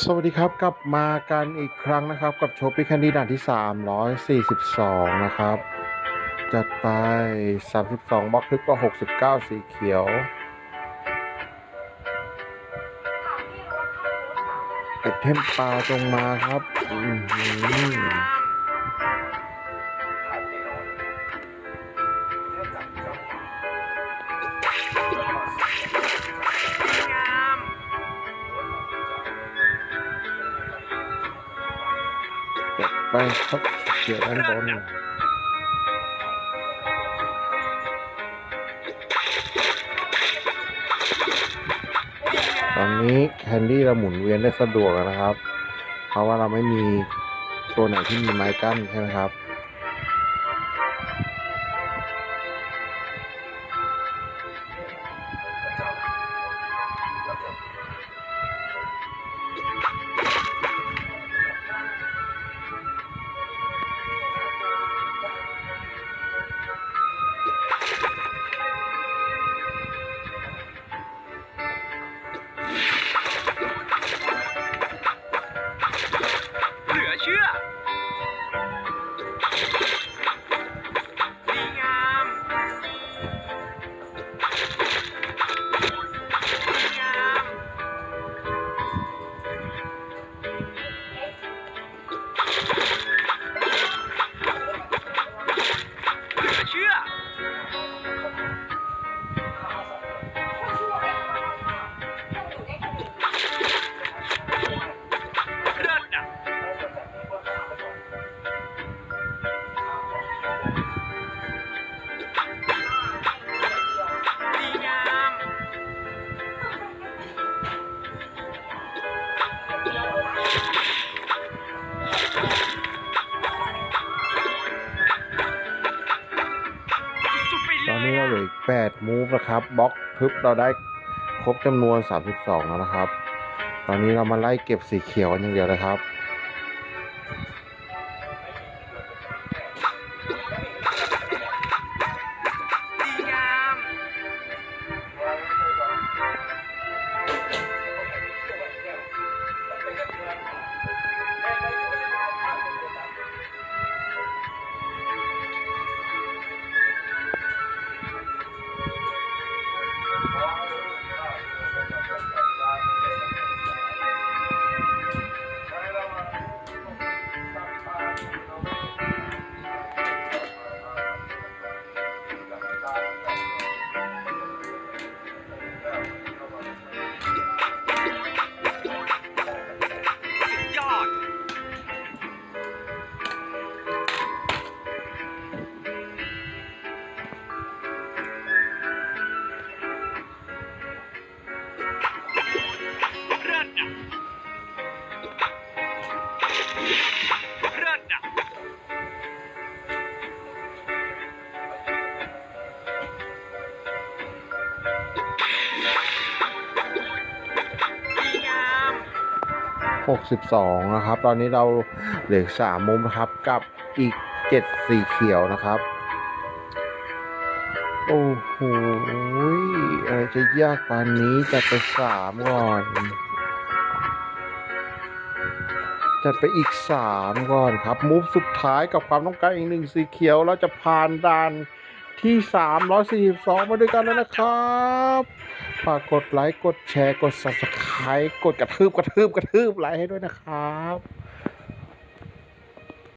สวัสดีครับกลับมากันอีกครั้งนะครับ กับโชว์ปิคันดีด่านที่ 342 นะครับ จัดไป 32บล็อกทึกก็ 69 สีเขียวไอเทมปลาจงมาครับ อืม ไปครับเกี่ยวด้านบนตอนนี้แคนดี้เราหมุนเวียนได้สะดวกนะครับ เพราะว่าเราไม่มีตัวไหนที่มีไม้กั้นใช่ไหมครับ 8มูฟนะครับบล็อกทึบเราได้ครบจำนวน 32 แล้วนะครับ ตอนนี้เรามาไล่เก็บสีเขียวกันอย่างเดียวเลยครับ 62 นะครับ ตอนนี้เราเหลือสามมุมนะครับ กับอีก 7 สีเขียวนะครับ โอ้โหอะไรจะยากปานี้จัดไปสามก่อนจัดไปอีกสามก่อนครับมูฟสุดท้ายกับความต้องการอีกหนึ่งสีเขียว เราจะผ่านด่านที่ 342 มาด้วยกันแล้วนะครับ ฝากกดไลค์ กดแชร์ กด subscribe กดกระทืบกระทืบกระทืบไลค์ให้ด้วยนะครับ